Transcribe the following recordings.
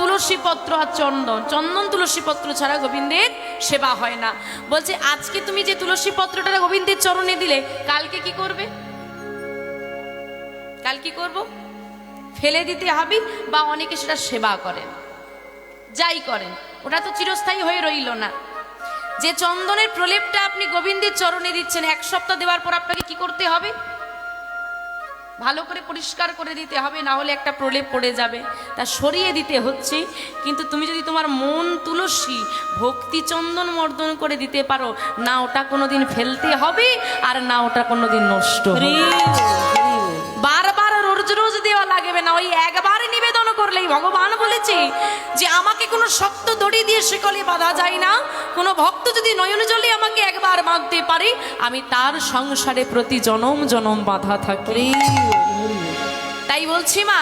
তুলসী পত্র আর চন্দন। চন্দন তুলসী পত্র ছাড়া গোবিন্দের সেবা হয় না। বলছে, আজকে তুমি যে তুলসী পত্রটা গোবিন্দের চরণে দিলে, কালকে কি করবে? কাল কি করব? ফেলে দিতে হবে বা অনেকে সেটা সেবা করেন। যাই করেন, ওটা তো চিরস্থায়ী হয়ে রইল না। যে চন্দনের প্রলেপটা আপনি গোবিন্দের চরণে দিচ্ছেন, এক সপ্তাহ দেওয়ার পর আপনাকে কি করতে হবে? ভালো করে পরিষ্কার করে দিতে হবে না হলে একটা প্রলেপ পড়ে যাবে। তা সরিয়ে দিতে হচ্ছে কিন্তু তুমি যদি তোমার মন তুলসী ভক্তি চন্দন মর্দন করে দিতে পারো না ওটা কোনোদিন ফেলতে হবে আর না ওটা কোনোদিন নষ্ট বারবার রোজ দেওয়া লাগবে না। ওই একবার নিবেদন করলেই ভগবান বলেছে যে আমাকে কোনো শক্ত দড়ি দিয়ে শিকলে বাঁধা যায় না। কোনো ভক্ত যদি নয়ন জলে আমাকে একবার বাঁধতে পারে, আমি তার সংসারে প্রতি জনম জনম বাধা থাকি। তাই বলছি মা,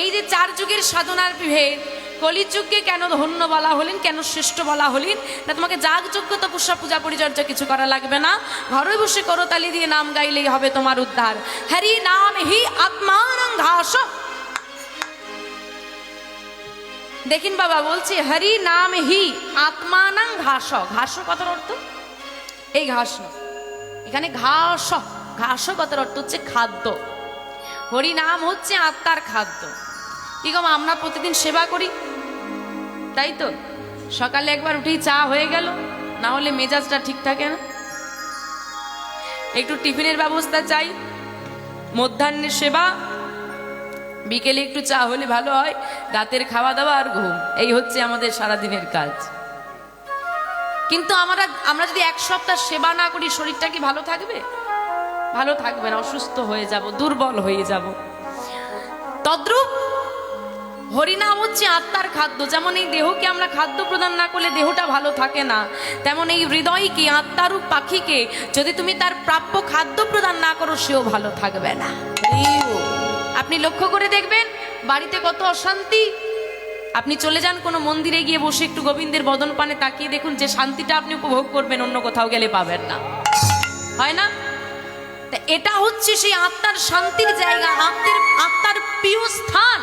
এই যে চার যুগের সাধনার বিভেদ কলিযুগকে কেন ধন্য বলা হলেন, কেন শ্রেষ্ঠ বলা হলেন? না, তোমাকে যাগ যোগ্য তপস্যা পূজা পরিচর্যা কিছু করা লাগবে না। ঘরে বসে করতালি দিয়ে নাম গাইলেই হবে তোমার উদ্ধার। হরি নাম হি আত্মানং ঘাস। দেখিন বাবা, বলছি, হরি নাম হি আত্মানং ঘাস। ঘাস কথার অর্থ? এই ঘাস। এখানে ঘাস ঘাস কথার অর্থ হচ্ছে খাদ্য। হরি নাম হচ্ছে আত্মার খাদ্য। কি গো আমরা প্রতিদিন সেবা করি। তাই তো? সকালে একবার উঠেই চা হয়ে গেল, না হলে মেজাজটা ঠিক থাকে না। একটু টিফিনের ব্যবস্থা চাই, মধ্যাহ্নের সেবা, বিকেলে একটু চা হলে ভালো হয়, রাতের খাওয়া দাওয়া আর ঘুম। এই হচ্ছে আমাদের সারাদিনের কাজ। কিন্তু আমরা আমরা যদি এক সপ্তাহ সেবা না করি, শরীরটা কি ভালো থাকবে? ভালো থাকবে না, অসুস্থ হয়ে যাব, দুর্বল হয়ে যাব। তদ্রূপ হরিনাম হচ্ছে আত্মার খাদ্য। যেমন এই দেহকে আমরা খাদ্য প্রদান না করলে দেহটা ভালো থাকে না। তেমন এই হৃদয়কে আত্মারূপ পাখিকে যদি তুমি তার প্রাপ্য খাদ্য প্রদান না করো সেও ভালো থাকবে না। আপনি লক্ষ্য করে দেখবেন বাড়িতে কত অশান্তি। আপনি চলে যান কোনো মন্দিরে গিয়ে বসে একটু গোবিন্দের বদন পানে তাকিয়ে দেখুন যে শান্তিটা আপনি উপভোগ করবেন অন্য কোথাও গেলে পাবেন না। হয় না? তা এটা হচ্ছে সেই আত্মার শান্তির জায়গা আত্মের আত্মার প্রিয় স্থান।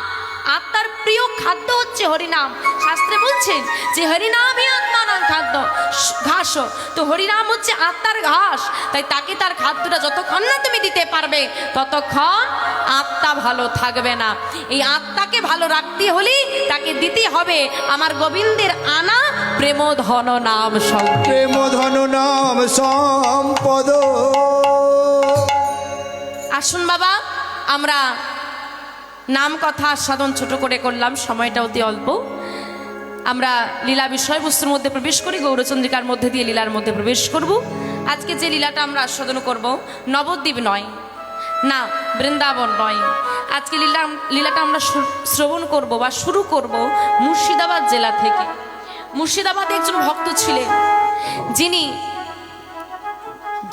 আত্মার প্রিয় খাদ্য হচ্ছে হরিনাম। শাস্ত্রে বলছেন যে হরিনামই আত্মার খাদ্য। ঘাস তো হরিনাম হচ্ছে আত্মার ঘাস। তাই তাকে তার খাদ্যটা যতক্ষণ না তুমি দিতে পারবে ততক্ষণ আত্মা ভালো থাকবে না। এই আত্মাকে ভালো রাখতে হলে তাকে দিতে হবে আমার গোবিন্দের আনা প্রেম ধন নাম সঙ্গ প্রেম ধন নাম সম্পদ। আসুন বাবা আমরা নাম কথা আস্বাদন ছোট করে করলাম, সময়টা অতি অল্প। আমরা লীলা বিষয়বস্তুর মধ্যে প্রবেশ করি, গৌরচন্দ্রিকার মধ্যে দিয়ে লীলার মধ্যে প্রবেশ করব। আজকে যে লীলাটা আমরা আস্বাদন করব, নবদ্বীপ নয়, না, বৃন্দাবন নয়। আজকে লীলা, লীলাটা আমরা শ্রবণ করব বা শুরু করব মুর্শিদাবাদ জেলা থেকে। মুর্শিদাবাদে একজন ভক্ত ছিলেন, যিনি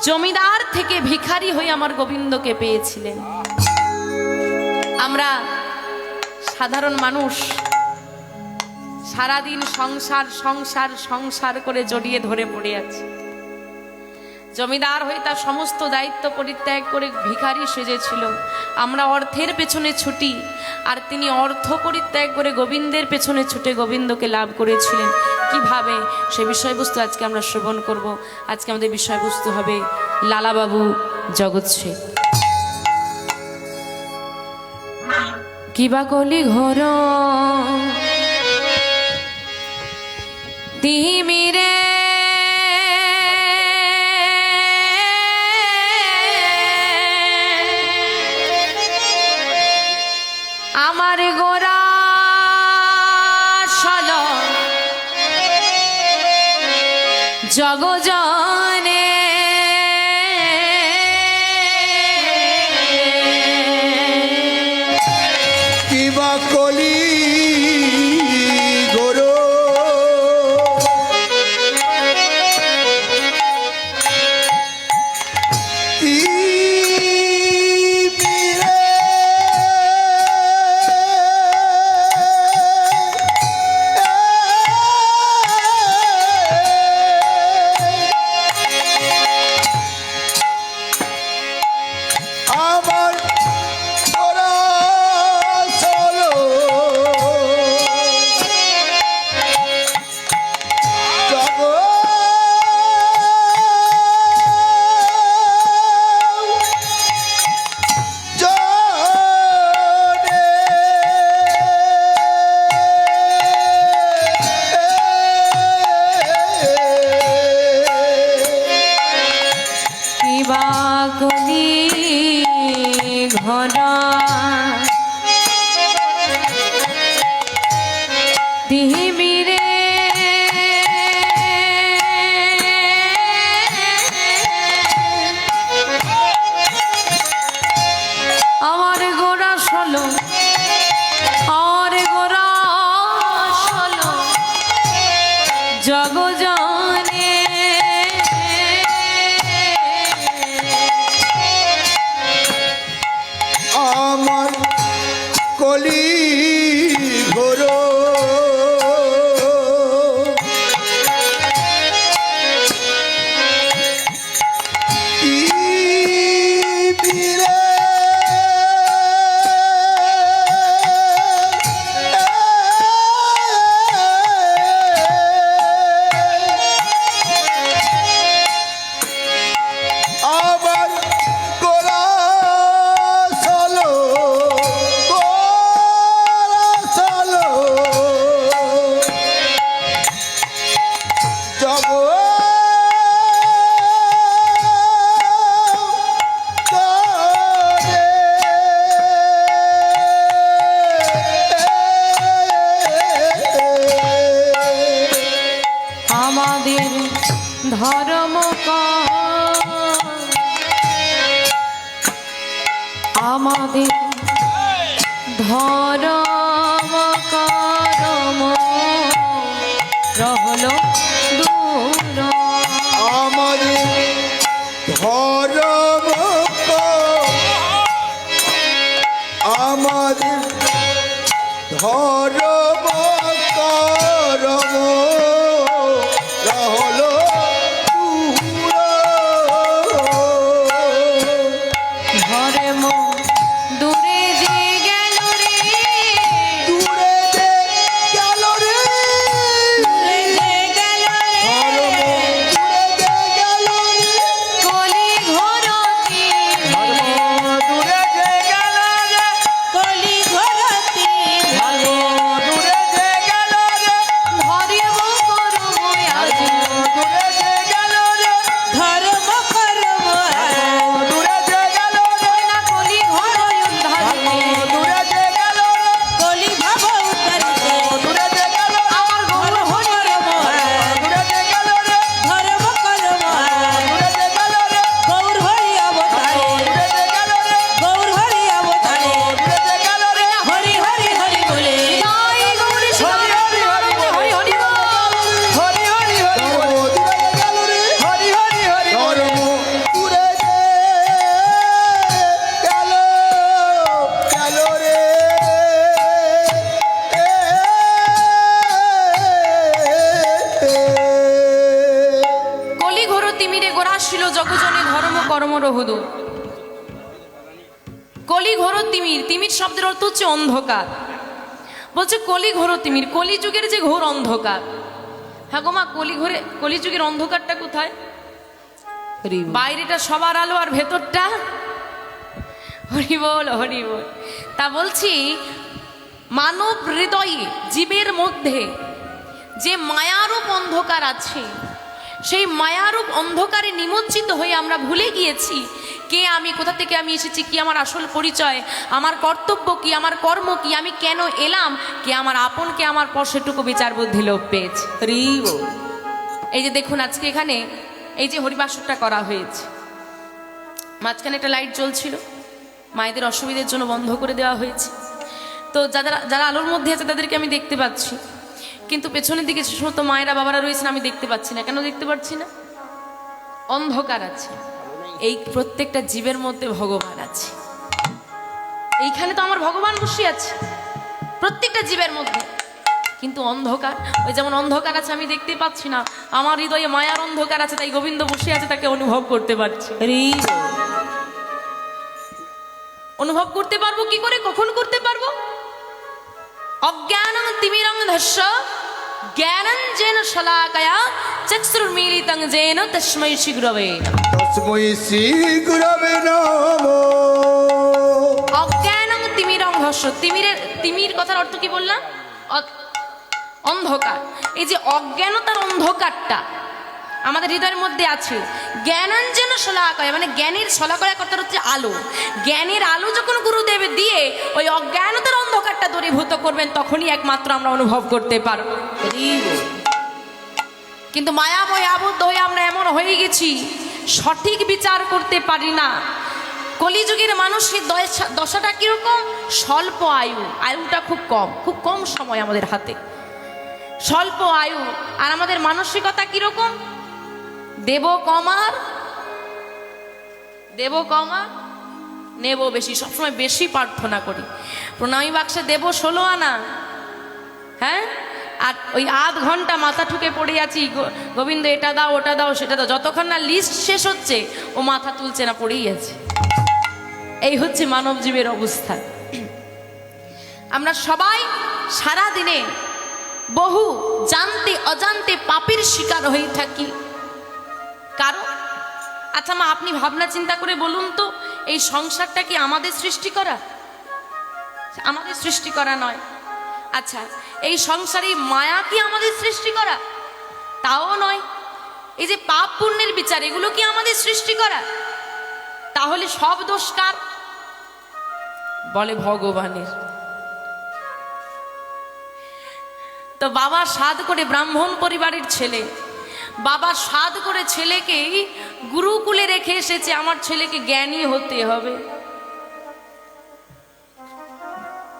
জমিদার থেকে ভিখারি হয়ে আমার গোবিন্দকে পেয়েছিলেন। আমরা সাধারণ মানুষ সারাদিন সংসার সংসার সংসার করে জড়িয়ে ধরে পড়ে আছে। জমিদার হয়ে তার সমস্ত দায়িত্ব পরিত্যাগ করে ভিখারি সেজেছিল। আমরা অর্থের পেছনে ছুটি আর তিনি অর্থ পরিত্যাগ করে গোবিন্দের পেছনে ছুটে গোবিন্দকে লাভ করেছিলেন। কীভাবে? সে বিষয়বস্তু আজকে আমরা শ্রবণ করব। আজকে আমাদের বিষয়বস্তু হবে লালাবাবু জগৎ শেখ কিবা কলি ঘর তিমিরে কলি আমাদের ধর্ম আমাদের ধর্ম করম রহল রহুদু কলি ঘোর তিমির তিমির শব্দের অর্থ হচ্ছে অন্ধকার। বলছে কলি ঘোর তিমির কলিযুগের যে ঘোর অন্ধকার। হ্যাঁ গো মা কলি ঘোরে কলিযুগের অন্ধকারটা কোথায়? বাইরেটা সবার আলো আর ভেতরটা? হরি বল হরি বল তা বলছি মানব হৃদয়ে জীবের মধ্যে যে মায়ারূপ অন্ধকার আছে সেই মায়ারূপ অন্ধকারে নিমজ্জিত হয়ে আমরা ভুলে গিয়েছি। কে আমি? কোথা থেকে আমি এসেছি? কি আমার আসল পরিচয়? আমার কর্তব্য কি? আমার কর্ম কি? আমি কেন এলাম? কে আমার আপন? কে আমার পর? সেটুকু বিচার বুদ্ধি লোপ পেয়েছে। এই যে দেখুন আজকে এখানে এই যে হরিবাসরটা করা হয়েছে। মাঝখানে একটা লাইট জ্বলছিল। মায়েদের অসুবিধার জন্য বন্ধ করে দেওয়া হয়েছে। তো যারা যারা আলোর মধ্যে আছে তাদেরকে আমি দেখতে পাচ্ছি। কিন্তু পেছনের দিকে যে সমস্ত মায়েরা বাবারা রয়েছেন, আমি দেখতে পাচ্ছি না। কেন দেখতে পাচ্ছি না? অন্ধকার আছে। এই প্রত্যেকটা জীবের মধ্যে ভগবান আছে। এইখানে তো আমার ভগবান বসে আছে, প্রত্যেকটা জীবের মধ্যে। কিন্তু অন্ধকার, ওই যেমন অন্ধকার আছে, আমি দেখতে পাচ্ছি না। আমার হৃদয়ে মায়ার অন্ধকার আছে, তাই গোবিন্দ বসে আছে, তাকে অনুভব করতে পারছি। অনুভব করতে পারব কি করে? কখন করতে পারব? অজ্ঞানং তিমিরং ধস্য জ্ঞানং যেন শলাকয়া চক্ষুর্মীলিতং যেন তস্মৈ শীঘ্রবে তস্মৈ শ্রী গুরবে নম। অজ্ঞানং তিমিরং ধস্য তিমিরের তিমির কথার অর্থ কি বললাম? অন্ধকার। এই যে অজ্ঞানতার অন্ধকারটা আমাদের হৃদয়ের মধ্যে আছে। জ্ঞানাঞ্জন শলাকয় মানে জ্ঞানের শলাকয় কথা হচ্ছে আলো। জ্ঞানের আলো যখন গুরুদেব দিয়ে ওই অজ্ঞানতার অন্ধকারটা দূরীভূত করবেন, তখনই একমাত্র আমরা অনুভব করতে পারব। কিন্তু মায়াময় আবদ্ধ হয়ে আমরা এমন হয়ে গেছি, সঠিক বিচার করতে পারি না। কলিযুগের মানুষের দশা- দশাটা কীরকম? স্বল্প আয়ু। আয়ুটা খুব কম খুব কম সময় আমাদের হাতে। স্বল্প আয়ু। আর আমাদের মানসিকতা কীরকম? দেব কমার দেব কমার নেব বেশি, সবসময় বেশি প্রার্থনা করি। প্রণামী বাক্সে দেব ষোলো আনা। হ্যাঁ? আর ওই আধ ঘণ্টা মাথা ঠুকে পড়ে আছি গোবিন্দ, এটা দাও, ওটা দাও, সেটা দাও। যতক্ষণ না লিস্ট শেষ হচ্ছে, ও মাথা তুলছে না, পড়েই আছে। এই হচ্ছে মানব জীবের অবস্থা। আমরা সবাই সারা দিনে বহু জানতে অজান্তে পাপের শিকার হয়ে থাকি। আচ্ছা মা, আপনি ভাবনা চিন্তা করে বলুন তো, এই সংসারটা কি আমাদের সৃষ্টি করা? আমাদের সৃষ্টি করা নয়। আচ্ছা এই সংসারে মায়া কি আমাদের সৃষ্টি করা? তাও নয়। এই যে পাপ পুণ্যের বিচার, এগুলো কি আমাদের সৃষ্টি করা? তাহলে সব দোষ কার? বলে ভগবানের। তো বাবা সাদ করে ব্রাহ্মণ পরিবারের ছেলে। বাবা সাদ করে ছেলেকেই গুরুকুলে রেখে এসেছে, আমার ছেলেকে জ্ঞানী হতে হবে।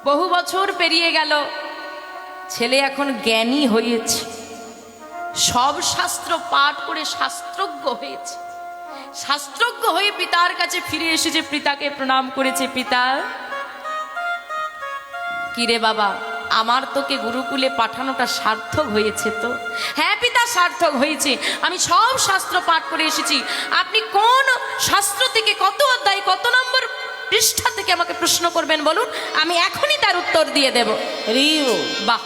বহু বছর পেরিয়ে গেল, ছেলে এখন জ্ঞানী হয়েছে। সব শাস্ত্র পাঠ করে শাস্ত্রজ্ঞ হয়েছে। শাস্ত্রজ্ঞ হয়ে পিতার কাছে ফিরে এসেছে পিতাকে প্রণাম করেছে, পিতা, কিরে বাবা আমার তোকে গুরুকুলে পাঠানোটা সার্থক হয়েছে তো? হ্যাঁ পিতা সার্থক হয়েছে। আমি সব শাস্ত্র পাঠ করে এসেছি। আপনি কোন শাস্ত্র থেকে কত অধ্যায় কত নম্বর পৃষ্ঠা থেকে আমাকে প্রশ্ন করবেন বলুন? আমি এখনই তার উত্তর দিয়ে দেব। বাহ।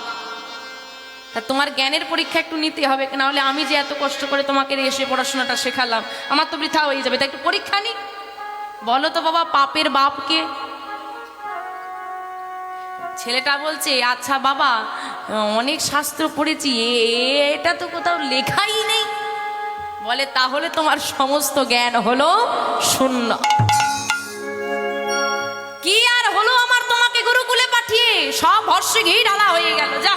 তা তোমার জ্ঞানের পরীক্ষা একটু নিতে হবে না হলে আমি যে এত কষ্ট করে তোমাকে এসে পড়াশোনাটা শেখালাম আমার তো বৃথা হয়ে যাবে। তা একটু পরীক্ষা নি। বলো তো বাবা পাপের বাপকে ছেলেটা বলছে আচ্ছা বাবা, অনেক শাস্ত্র পড়েছি এটা তো কোথাও লেখাই নেই। বলে, তাহলে তোমার সমস্ত জ্ঞান হলো শূন্য। কি আর হলো আমার তোমাকে গুরুকুলে পাঠিয়ে? সব ভর্ষে ঘি ঢালা হয়ে গেল। যা,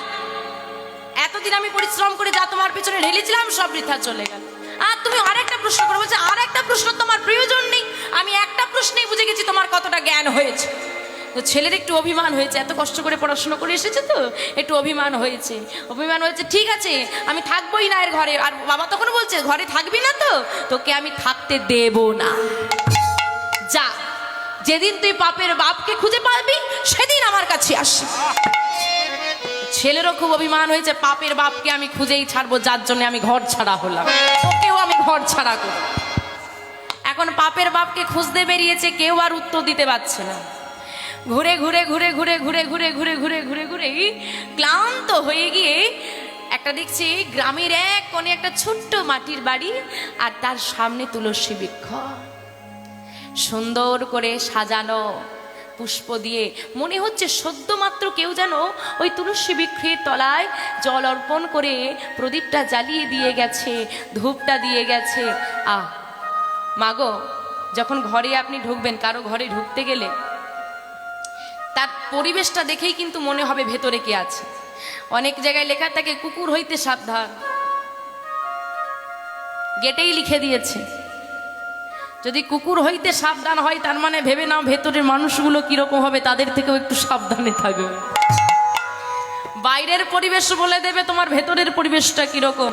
এতদিন আমি পরিশ্রম করে যা তোমার পিছনে ঢেলেছিলাম, সব বৃথা চলে গেল। আর তুমি আরেকটা প্রশ্ন করো, বলছে আর একটা প্রশ্ন তোমার প্রয়োজন নেই। আমি একটা প্রশ্নেই বুঝে গেছি তোমার কতটা জ্ঞান হয়েছে। তো ছেলের একটু অভিমান হয়েছে, এত কষ্ট করে পড়াশুনো করে এসেছে তো, একটু অভিমান হয়েছে। অভিমান হয়েছে, ঠিক আছে, আমি থাকবোই না এর ঘরে। আর বাবা তখন বলছে, ঘরে থাকবি না তো? তোকে আমি থাকতে দেব না। যা, যেদিন তুই পাপের বাপকে খুঁজে পাবি, সেদিন আমার কাছে আসি ছেলেরও খুব অভিমান হয়েছে, পাপের বাপকে আমি খুঁজেই ছাড়বো, যার জন্য আমি ঘর ছাড়া হলাম। ওকেও আমি ঘর ছাড়া করব। এখন পাপের বাপকে খুঁজতে বেরিয়েছে, কেউ আর উত্তর দিতে পারছে না। ঘুরে ঘুরে ঘুরে ঘুরে ঘুরে ঘুরে ঘুরে ঘুরে ঘুরে ঘুরে ক্লান্ত হয়ে গিয়ে একটা দেখছি গ্রামের এক কোণে একটা ছোট্ট মাটির বাড়ি আর তার সামনে তুলসী বৃক্ষ সুন্দর করে সাজানো পুষ্প দিয়ে মনে হচ্ছে সদ্য মাত্র কেউ যেন ওই তুলসী বৃক্ষের তলায় জল অর্পণ করে প্রদীপটা জ্বালিয়ে দিয়ে গেছে ধূপটা দিয়ে গেছে আহ মাগো যখন ঘরে আপনি ঢুকবেন কারও ঘরে ঢুকতে গেলে তার পরিবেশটা দেখেই কিন্তু মনে হবে ভেতরে কে আছে। অনেক জায়গায় লেখা থাকে, কুকুর হইতে সাবধান। গেটেই লিখে দিয়েছে, যদি কুকুর হইতে সাবধান হয়, তার মানে ভেবে নাও ভেতরের মানুষগুলো কীরকম হবে, তাদের থেকেও একটু সাবধানে থাকবে। বাইরের পরিবেশ বলে দেবে, তোমার ভেতরের পরিবেশটা কীরকম?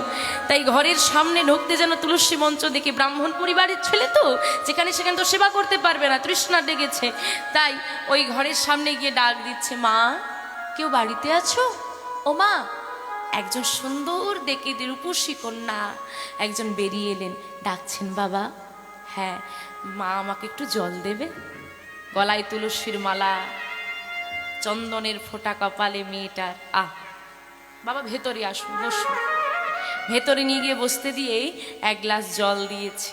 তাই ঘরের সামনে ঢুকতে যেন তুলসী মঞ্চ দেখি ব্রাহ্মণ পরিবারের ছেলে তো, যেখানে সেখানে তো সেবা করতে পারবে না, তৃষ্ণা ডেকেছে তাই ওই ঘরের সামনে গিয়ে ডাক দিচ্ছে, মা, কেউ বাড়িতে আছো? ও মা, একজন সুন্দর দেখে রূপসী কন্যা, একজন বেরিয়ে এলেন। ডাকছেন, বাবা হ্যাঁ মা আমাকে একটু জল দেবে? গলায় তুলসীর মালা চন্দনের ফোঁটা কপালে মেয়েটার আহ। বাবা ভেতরে আসুন বসুন। ভেতরে নিয়ে গিয়ে বসতে দিয়েই এক গ্লাস জল দিয়েছে।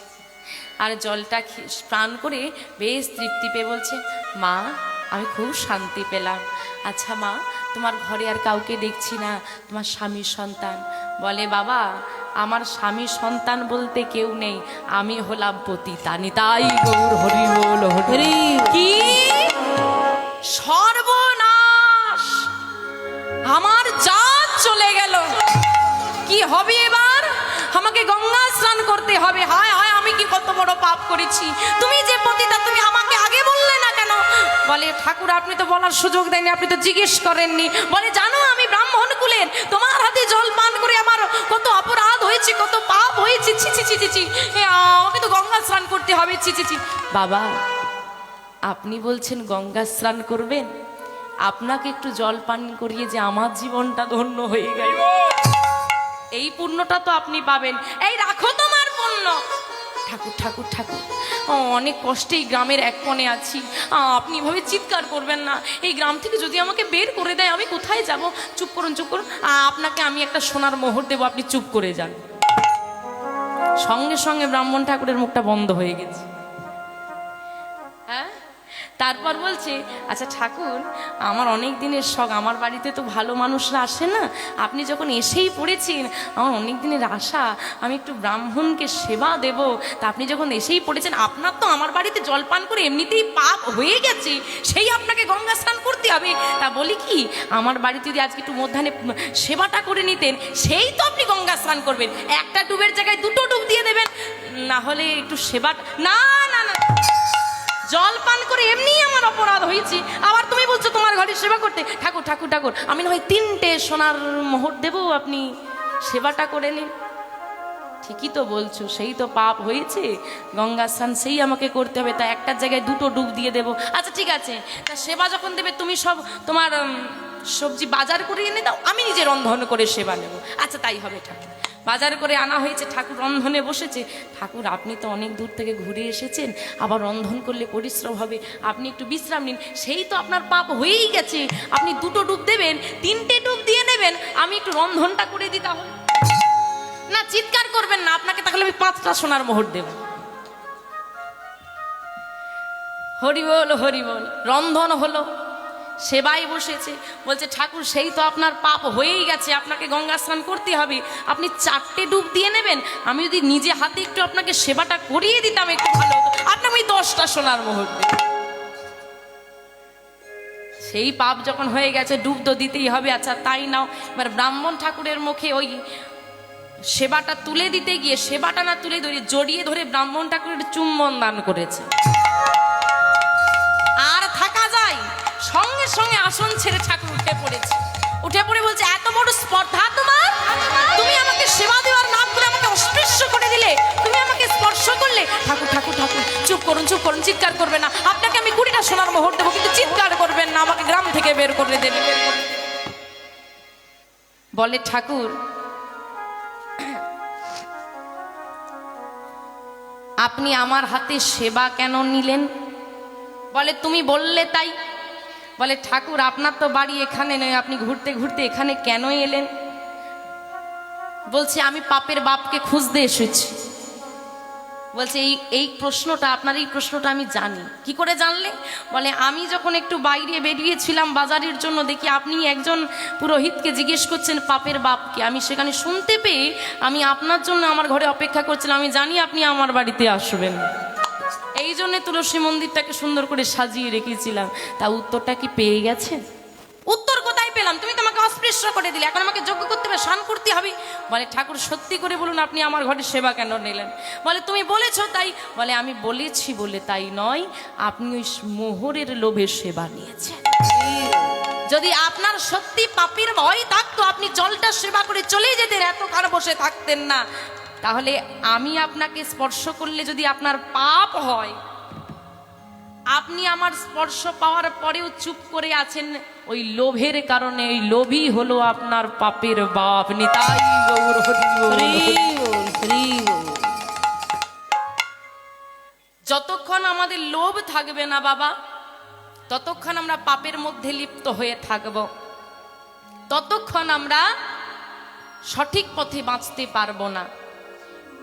আর জলটা পান করে বেশ তৃপ্তি পেয়ে বলছে মা আমি খুব শান্তি পেলাম। আচ্ছা মা তোমার ঘরে আর কাউকে দেখছি না তোমার স্বামীর সন্তান। বলে বাবা আমার স্বামী সন্তান বলতে কেউ নেই আমি হলাম পতিতা নিতাই গৌর হরি বল হরি কি? সর্বনাশ আমার জাত চলে গেল। কি হবে এবার? আমাকে গঙ্গা স্নান করতে হবে। হায় হায়, আমি কি কত বড় পাপ করেছি। তুমি যে পতিতা, তুমি আমাকে আগে বললে না কেন? বলে, ঠাকুর, আপনি তো বলার সুযোগ দেননি, আপনি তো জিজ্ঞেস করেননি। বলে, জানো, আমি ব্রাহ্মণ কুলের। তোমার হাতে জল পান করে আমার কত অপরাধ হয়েছে, কত পাপ হয়েছে। ছি ছি ছি ছি আমাকে তো গঙ্গা স্নান করতে হবে। ছি ছি ছি। বাবা, আপনি বলছেন গঙ্গা স্নান করবেন? আপনাকে একটু জল পান করিয়ে যে আমার জীবনটা ধন্য হয়ে গেল। এই পুণ্যটা তো আপনি পাবেন। এই রাখো তোমার পুণ্য। ঠাকুর ঠাকুর ঠাকুর অনেক কষ্টে এই গ্রামের এক কোণে আছি। আপনি এভাবে চিৎকার করবেন না। এই গ্রাম থেকে যদি আমাকে বের করে দেয়, আমি কোথায় যাব? চুপ করুন চুপ করুন। আপনাকে আমি একটা সোনার মোহর দেবো, আপনি চুপ করে যান। সঙ্গে সঙ্গে ব্রাহ্মণ ঠাকুরের মুখটা বন্ধ হয়ে গেছে। তারপর বলছে আচ্ছা ঠাকুর, আমার অনেক দিনের শখ, আমার বাড়িতে তো ভালো মানুষরা আসে না। আপনি যখন এসেই পড়েছেন, আমার অনেক দিনের আশা, আমি একটু ব্রাহ্মণকে সেবা দেব। তা আপনি যখন এসেই পড়েছেন, আপনার তো আমার বাড়িতে জলপান করে এমনিতেই পাপ হয়ে গেছে। সেই আপনাকে গঙ্গা স্নান করতে হবে। তা বলি কি, আমার বাড়িতে যদি আজকে একটু মধ্যাহ্নে সেবাটা করে নিতেন, সেই তো আপনি গঙ্গা স্নান করবেন। একটা ডুবের জায়গায় দুটো ডুব দিয়ে দেবেন। না হলে একটু সেবা, না না না। জল পান করে এমনি আমার অপরাধ হয়েছে। আবার তুমি বলছো তোমার ঘরে সেবা করতে। ঠাকুর ঠাকুর ঠাকুর, আমি না হয় তিনটে সোনার মোহর দেবো, আপনি সেবাটা করে নিন। ঠিকই তো বলছো, সেই তো পাপ হয়েছে। গঙ্গা স্নান সেই আমাকে করতে হবে, তা একটার জায়গায় দুটো ডুব দিয়ে দেবো। আচ্ছা ঠিক আছে, তা সেবা যখন দেবে, তুমি সব তোমার সবজি বাজার করে এনে দাও, আমি নিজে রন্ধন করে সেবা নেব। আচ্ছা তাই হবে, ঠাকুর। বাজার করে আনা হয়েছে, ঠাকুর রন্ধনে বসেছে। ঠাকুর, আপনি তো অনেক দূর থেকে ঘুরে এসেছেন, আবার রন্ধন করলে পরিশ্রম হবে। আপনি একটু বিশ্রাম নিন, সেই তো আপনার পাপ হয়েই গেছে। আপনি দুটো ডুব দেবেন, তিনটে ডুব দিয়ে নেবেন, আমি একটু রন্ধনটা করে দিই তাহলে। না, চিৎকার করবেন না, আপনাকে তাহলে আমি পাঁচটা সোনার মোহর দেব। হরি বল হরি বল, রন্ধন হলো। সেবাই বসেছে। বলছে, ঠাকুর, সেই তো আপনার পাপ হয়েই গেছে। আপনাকে গঙ্গা স্নান করতে হবে। আপনি চারটে ডুব দিয়ে নেবেন। আমি যদি নিজে হাতে একটু আপনাকে সেবাটা করিয়ে দিতাম একটু ভালো হতো। আপনাকে আমি দশটা সোনার মুহূর্তে সেই পাপ যখন হয়ে গেছে, ডুব তো দিতেই হবে। আচ্ছা তাই নাও। এবার ব্রাহ্মণ ঠাকুরের মুখে ওই সেবাটা তুলে দিতে গিয়ে, সেবাটা না তুলে ধরে জড়িয়ে ধরে ব্রাহ্মণ ঠাকুরের চুম্বন দান করেছে। আসন ছেড়ে ঠাকুর উঠে পড়েছে। উঠে পড়ে বলছে, এত বড় স্পর্ধা তোমার? তুমি আমাকে সেবা দেওয়ার নাম করে আমাকে অস্পৃশ্য করে দিলে। তুমি আমাকে স্পর্শ করলে। ঠাকুর ঠাকুর ঠাকুর, চুপ করুন চুপ করুন, চিৎকার করবে না। আপনাকে আমি কুড়িটা সোনার মোহর দেবো, কিন্তু চিৎকার করবেন না। আমাকে গ্রাম থেকে বের করে দেবে। বলে ঠাকুর, আপনি আমার হাতে সেবা কেন নিলেন? বলে, তুমি বললে তাই বলে, ঠাকুর, আপনার তো বাড়ি এখানে নয়, আপনি ঘুরতে ঘুরতে এখানে কেন এলেন? বলছে, আমি পাপের বাপকে খুঁজতে এসেছি। বলছে, এই এই প্রশ্নটা, আপনার এই প্রশ্নটা আমি জানি। কি করে জানলে? বলে, আমি যখন একটু বাইরে বেরিয়েছিলাম বাজারের জন্য, দেখি আপনি একজন পুরোহিতকে জিজ্ঞেস করছেন পাপের বাপকে। আমি সেখানে শুনতে পেয়ে, আমি আপনার জন্য আমার ঘরে অপেক্ষা করছিলাম। আমি জানি আপনি আমার বাড়িতে আসবেন। এই জন্য তুলসী মন্দিরটাকে সুন্দর করে সাজিয়ে রেখেছিলাম। তা উত্তরটা কি পেয়ে গেছেন উত্তর কোথায় পেলাম? তুমি তো আমাকে অস্পৃশ্য করে দিলে। এখন আমাকে যোগ্য করতে হবে, স্নান করতে হবে। বলে, ঠাকুর, সত্যি করে বলুন আপনি আমার ঘরে সেবা কেন নিলেন? বলে, তুমি বলেছ তাই। বলে, আমি বলেছি বলে তাই নয়। আপনি ওই মোহরের লোভে সেবা নিয়েছেন। যদি আপনার সত্যি পাপির ভয় থাকতো, আপনি জলটা সেবা করে চলে যেতেন, এতক্ষণ বসে থাকতেন না। তাহলে আমি আপনাকে স্পর্শ করলে যদি আপনার পাপ হয়, আপনি আমার স্পর্শ পাওয়ার পরেও চুপ করে আছেন, ওই লোভের কারণে ওই লোভই হলো আপনার পাপের বাপ, নিতাই। যতক্ষণ আমাদের লোভ থাকবে না বাবা, ততক্ষণ আমরা পাপের মধ্যে লিপ্ত হয়ে থাকব ততক্ষণ আমরা সঠিক পথে বাঁচতে পারব না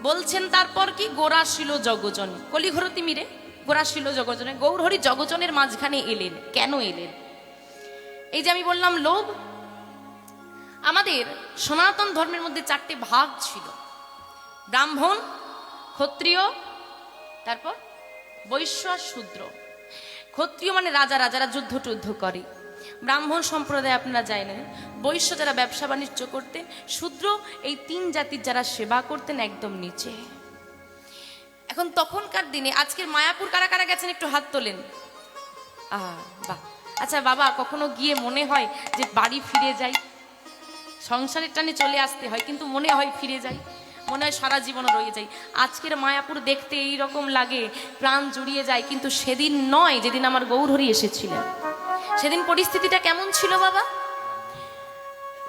বলছেন, তারপর কি গোরা ছিল জগজন? কলিঘরতি মিরে, গোরা ছিল জগজনে, গৌরহরি জগজনের মাঝখানে এলেন। কেন এলেন? এই যে আমি বললাম, লোভ। আমাদের সনাতন ধর্মের মধ্যে চারটে ভাগ ছিল। ব্রাহ্মণ, ক্ষত্রিয়, তারপর বৈশ্য শূদ্র। ক্ষত্রিয় মানে রাজা, রাজারা যুদ্ধ টুদ্ধ করে। ব্রাহ্মণ সম্প্রদায় আপনারা জানেন বৈশ্য যারা ব্যবসা বাণিজ্য করতেন, শূদ্র এই তিন জাতির যারা সেবা করতেন একদম নিচে। এখন তখনকার দিনে আজকের মায়াপুর কারা কারা গেছেন একটু হাত তোলেন। আচ্ছা বাবা, কখনো গিয়ে মনে হয় যে বাড়ি ফিরে যাই? সংসারের টানে চলে আসতে হয়, কিন্তু মনে হয় ফিরে যাই। মনে হয় সারা জীবন রয়ে যাই। আজকের মায়াপুর দেখতে এই রকম লাগে, প্রাণ জুড়িয়ে যায়, কিন্তু সেদিন নয় যেদিন আমার গৌরহরি এসেছিলেন। সেদিন পরিস্থিতিটা কেমন ছিল, বাবা?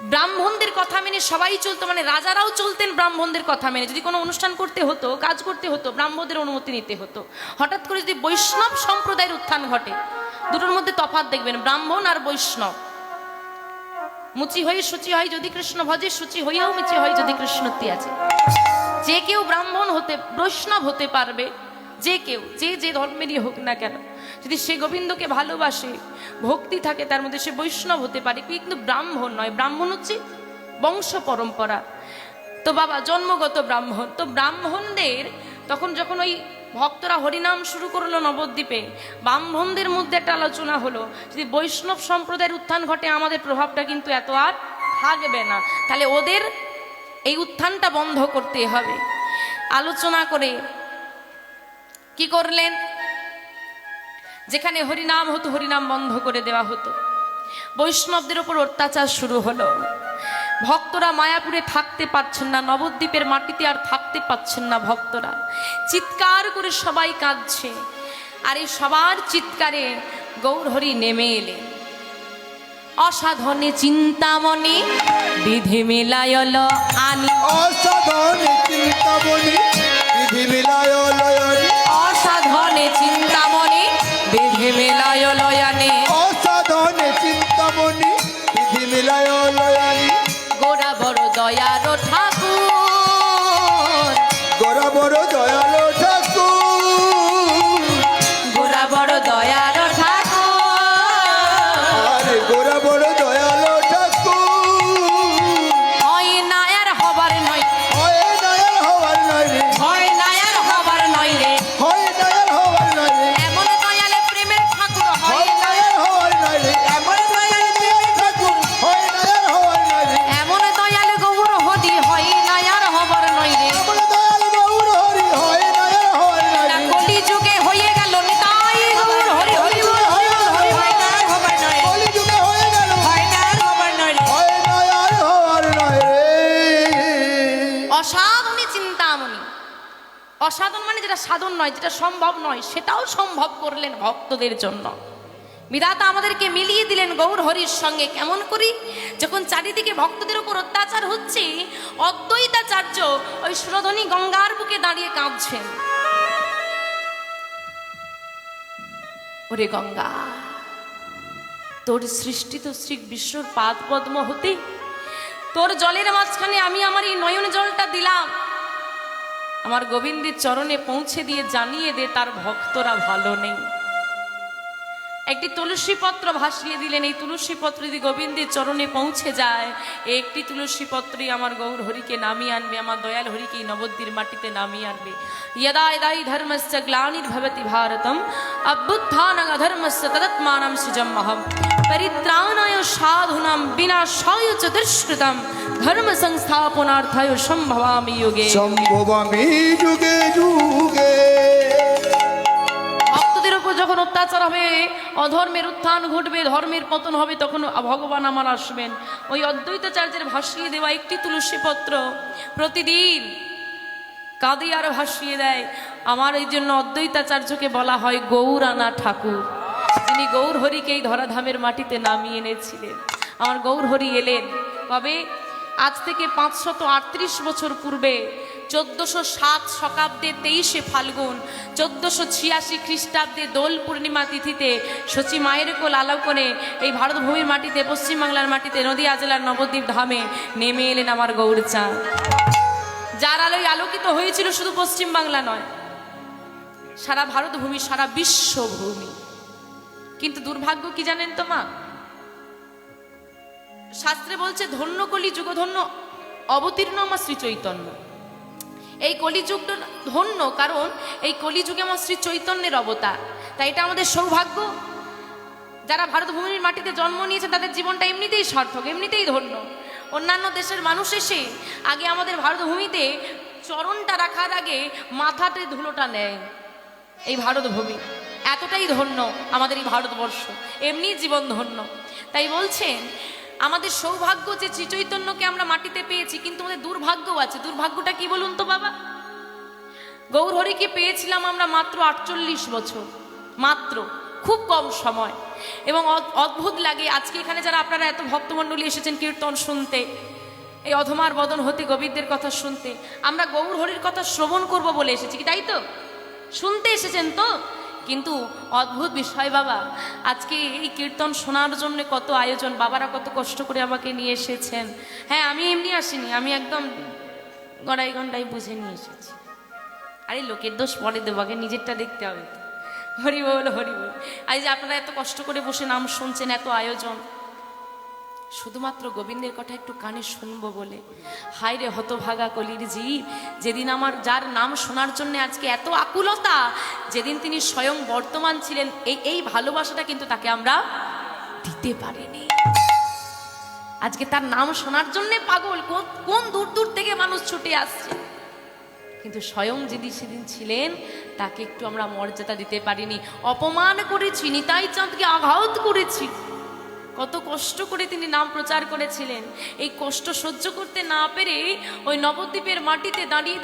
ব্রাহ্মণদের কথা মেনে সবাই চলতো মানে রাজারাও চলতেন ব্রাহ্মণদের কথা মেনে। যদি কোনো অনুষ্ঠান করতে হতো, কাজ করতে হতো, ব্রাহ্মণদের অনুমতি নিতে হতো। হঠাৎ করে যদি বৈষ্ণব সম্প্রদায়ের উত্থান ঘটে, দুটোর মধ্যে তফাৎ দেখবেন, ব্রাহ্মণ আর বৈষ্ণব। মুচি হয়ে সূচি হয় যদি কৃষ্ণ ভজে, সূচি হইয়াও মুচি হয় যদি কৃষ্ণত্তি আছে। যে কেউ ব্রাহ্মণ হতে, বৈষ্ণব হতে পারবে, যে কেউ, যে যে ধর্মেরই হোক না কেন। যদি সে গোবিন্দকে ভালোবাসে, ভক্তি থাকে, তার মধ্যে সে বৈষ্ণব হতে পারে। কিন্তু ব্রাহ্মণ নয়। ব্রাহ্মণ হচ্ছে বংশ পরম্পরা। তো বাবা, জন্মগত ব্রাহ্মণ। তো ব্রাহ্মণদের তখন যখন ওই ভক্তরা হরিনাম শুরু করল নবদ্বীপে, ব্রাহ্মণদের মধ্যে একটা আলোচনা হলো, যদি বৈষ্ণব সম্প্রদায়ের উত্থান ঘটে, আমাদের প্রভাবটা কিন্তু এত আর থাকবে না। তাহলে ওদের এই উত্থানটা বন্ধ করতে হবে। আলোচনা করে কি করলেন? যেখানে হরিনাম হতো, হরিনাম বন্ধ করে দেওয়া হতো। বৈষ্ণবদের ওপর অত্যাচার শুরু হলো। ভক্তরা মায়াপুরে থাকতে পারছেন না, নবদ্বীপের মাটিতে আর থাকতে পারছেন না ভক্তরা। চিৎকার করে সবাই কাঁদছে, আর এই সবার চিৎকারে গৌরহরি নেমে এলেন অসাধনে চিন্তামণি বিধি মিলায়ল আনি। অসাধনে চিন্তামণি বিধি মিলায় সাধন নয়, যেটা সম্ভব নয়, সেটাও সম্ভব করলেন ভক্তদের জন্য। বিধাতা আমাদেরকে মিলিয়ে দিলেন গৌর হরির সঙ্গে। কেমন করি? যখন চারিদিকে ভক্তদের উপর অত্যাচার হচ্ছে, অদ্বৈতাচার্য ওই সুরধনী গঙ্গার বুকে দাঁড়িয়ে কাঁদছেন। ওরে গঙ্গা, তোর সৃষ্টি তো শ্রী বিশ্বর পাদ পদ্ম হতে, তোর জলের মাঝখানে আমি আমার এই নয়ন জলটা দিলাম। আমার গোবিন্দের চরণে পৌঁছে দিয়ে জানিয়ে দে তার ভক্তরা ভালো নেই। একটি তুলসীপত্র ভাসিয়ে দিলেন। এই তুলসীপত্র যদি গোবিন্দের চরণে পৌঁছে যায়, একটি তুলসীপত্রই আমার গৌর হরিকে নামিয়ে আনবে, আমার দয়াল হরিকে নবদ্বীর মাটিতে নামিয়ে আনবে। ইয়দা ইদাই ধর্মস্য গ্লানির্ভবতি ভারতম, অভ্যুত্থান অধর্মস্য তদত্মানম সৃজম্মহম পরিত্রাণায় সাধুনাম বিনাশায় চতুষ্কৃতম, ধর্ম সংস্থাপনার্থায় সম্ভবামি যুগে। সম্ভবামি যুগে যুগে। যখন অত্যাচার হবে, অধর্মের উত্থান ঘটবে, ধর্মের পতন হবে, তখন ভগবান আমার আসবেন। ওই অদ্বৈতাচার্যের ভাসিয়ে দেওয়া একটি তুলসী পত্র প্রতিদিন কাঁদে আর ভাসিয়ে দেয়। আমার এই জন্য অদ্বৈতাচার্যকে বলা হয় গৌরানা ঠাকুর। যিনি গৌর হরিকে এই ধরাধামের মাটিতে নামিয়ে এনেছিলেন। আমার গৌর হরি এলেন। কবে আজ থেকে পাঁচশত আটত্রিশ বছর পূর্বে চোদ্দশো সাত শকাব্দে তেইশে ফাল্গুন, চোদ্দশো ছিয়াশি খ্রিস্টাব্দে দোল পূর্ণিমা তিথিতে সচি মায়ের কোল আলোকনে এই ভারতভূমির মাটিতে, পশ্চিমবাংলার মাটিতে নদীয়া জেলার নবদ্বীপ ধামে নেমে এলেন আমার গৌরচাঁদ যার আলোয় আলোকিত হয়েছিল শুধু পশ্চিম বাংলা নয়, সারা ভারত ভূমি সারা বিশ্বভূমি। কিন্তু দুর্ভাগ্য কি জানেন তো মা? শাস্ত্রে বলছে, ধন্য কলি যুগধন্য, অবতীর্ণ আমার শ্রী চৈতন্য। এই কলিযুগটা ধন্য, কারণ এই কলিযুগে আমার শ্রী চৈতন্যের অবতার। তাই এটা আমাদের সৌভাগ্য। যারা ভারতভূমির মাটিতে জন্ম নিয়েছে, তাদের জীবনটা এমনিতেই সার্থক, এমনিতেই ধন্য। অন্যান্য দেশের মানুষ এসে আগে আমাদের ভারতভূমিতে চরণটা রাখার আগে মাথাতে ধুলোটা নেয়। এই ভারতভূমি এতটাই ধন্য আমাদের এই ভারতবর্ষ এমনি জীবন ধন্য। তাই বলছেন আমাদের সৌভাগ্য যে শ্রী চৈতন্যকে আমরা মাটিতে পেয়েছি, কিন্তু আমাদের দুর্ভাগ্যও আছে। দুর্ভাগ্যটা কি বলুন তো বাবা? গৌরহরিকে পেয়েছিলাম আমরা মাত্র আটচল্লিশ বছর, মাত্র, খুব কম সময়। এবং অদ- অদ্ভুত লাগে, আজকে এখানে যারা আপনারা এত ভক্তমণ্ডলী এসেছেন কীর্তন শুনতে, এই অধমার বদন হতে গোবিন্দের কথা শুনতে, আমরা গৌরহরির কথা শ্রবণ করব বলে এসেছি কি তাই তো? শুনতে এসেছেন তো? কিন্তু অদ্ভুত বিষয় বাবা। আজকে এই কীর্তন শোনার জন্য কত আয়োজন, বাবারা কত কষ্ট করে আমাকে নিয়ে এসেছেন। হ্যাঁ আমি এমনি আসিনি, আমি একদম গড়াই গন্ডাই বুঝে নিয়ে এসেছি। আরে, লোকের দোষ পরে দেবো নিজেরটা দেখতে হবে তো। হরি বল হরি বল আজ আপনারা এত কষ্ট করে বসে নাম শুনছেন, এত আয়োজন। শুধুমাত্র গোবিন্দের কথা একটু কানে শুনব বলে। হায় রে হতভাগা কলির জীব, যেদিন আমার যার নাম শোনার জন্য আজকে এত আকুলতা, যেদিন তিনি স্বয়ং বর্তমান ছিলেন, এই এই ভালোবাসাটা কিন্তু তাকে আমরা দিতে পারিনি। আজকে তার নাম শোনার জন্যে পাগল, কোন- কোন দূর দূর থেকে মানুষ ছুটে আসছে? কিন্তু স্বয়ং যেদিন সেদিন ছিলেন, তাকে একটু আমরা মর্যাদা দিতে পারিনি। অপমান করেছি, নিতাই চাঁদকে আঘাত করেছি। কত কষ্ট করে তিনি নাম প্রচার করেছিলেন। এই কষ্ট সহ্য করতে না পেরে ওই নবদ্বীপের মাটিতে দাঁড়িয়ে